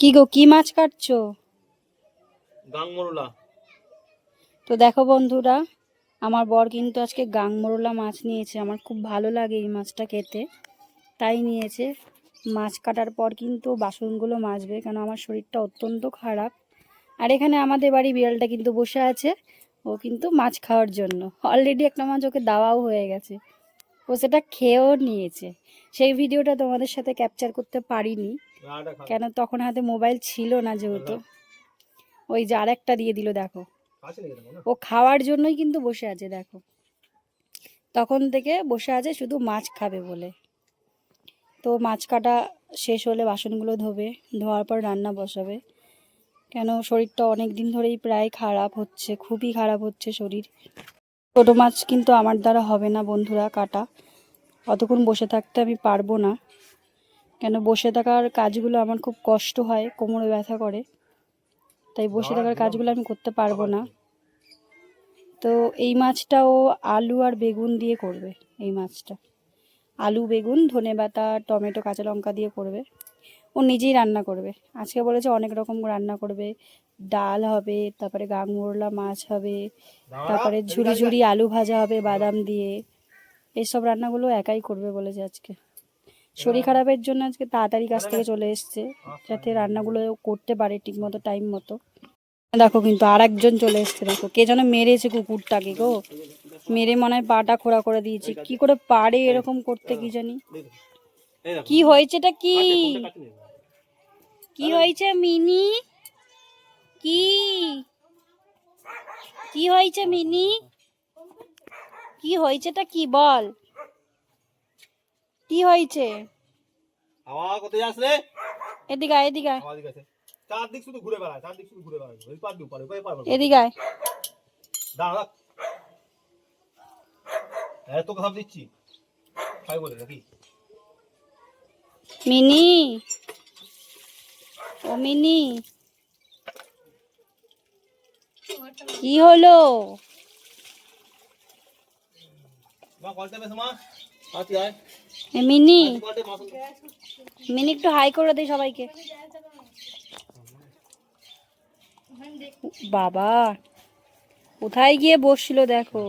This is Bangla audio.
কি গো কি মাছ কাটছো? গাংমরুলা। তো দেখো বন্ধুরা আমার বর কিন্তু আজকে গাংমরোলা মাছ নিয়েছে। আমার খুব ভালো লাগে এই মাছটা খেতে। তাই নিয়েছে। মাছ কাটার পর কিন্তু বাসনগুলো মাজবে কেন আমার শরীরটা অত্যন্ত খারাপ। আর এখানে আমাদের বাড়ি বিড়ালটা কিন্তু বসে আছে ও কিন্তু মাছ খাওয়ার জন্য। অলরেডি একটা মাছ ওকে দেওয়াও হয়ে গেছে। ও সেটা খেয়েও নিয়েছে। সেই ভিডিওটা তোমাদের সাথে ক্যাপচার করতে পারিনি। কেন তখন হাতে মোবাইল ছিল না যেহেতু। ওই যে আরেকটা দিয়ে দিল দেখো। ও খাওয়ার জন্যই কিন্তু বসে আছে দেখো। তখন থেকে বসে আছে শুধু মাছ খাবে বলে। তো মাছ কাটা শেষ হলে বাসনগুলো ধোবে ধোয়ার পর রান্না বসাবে। কেন শরীরটা অনেক দিন ধরেই প্রায় খারাপ হচ্ছে খুবই খারাপ হচ্ছে শরীর। ছোটো মাছ কিন্তু আমার দ্বারা হবে না বন্ধুরা কাটা। অতক্ষণ বসে থাকতে আমি পারব না। কেন বসে থাকার কাজগুলো আমার খুব কষ্ট হয় কোমরে ব্যথা করে। তাই বসে থাকার কাজগুলো আমি করতে পারব না। তো এই মাছটা ও আলু আর বেগুন দিয়ে করবে এই মাছটা। আলু বেগুন ধনে পাতা টমেটো কাঁচা লঙ্কা দিয়ে করবে। ও নিজেই রান্না করবে। আজকে বলেছে অনেক রকম রান্না করবে। ডাল হবে, তারপরে গাংমোরলা মাছ হবে, তারপরে ঝুড়ি ঝুড়ি আলু ভাজা হবে বাদাম দিয়ে। এইসব রান্নাগুলো একাই করবে বলেছে আজকে। শরীর খারাপের জন্য আজকে তাড়াতাড়ি কাছ থেকে চলে এসছে, যাতে রান্নাগুলো করতে পারে ঠিক মতো টাইম মতো। দেখো কিন্তু আর একজন চলে এসছে, দেখো। কে যেন মেরেছে কুকুরটাকে গো। মেরে মনে হয় পাটা খোড়া করে দিয়েছে। কি করে পারে এরকম করতে কি জানি? এই হয়েছে এটা কি? কি হয়েছে মিনি? কি? কি হয়েছে মিনি? কি হয়েছেটা কি বল? কি হয়েছে? আওয়াজ কোথায় যাস রে এদিকে আয়, এদিকে আয়, চারদিক শুধু ঘুরে বেড়ায় চারদিক শুধু ঘুরে বেড়ায়। ওই পার দিও পারে ওই পার এদিকে আয়। দাঁড়া তোকে সব দিচ্ছি। খাই বলে নাকি? মিনি? ও মিনি কি হলো? মিনি। মিনি একটু হাই করে দে সবাইকে। বাবা কোথায় গিয়ে বসছিল দেখো?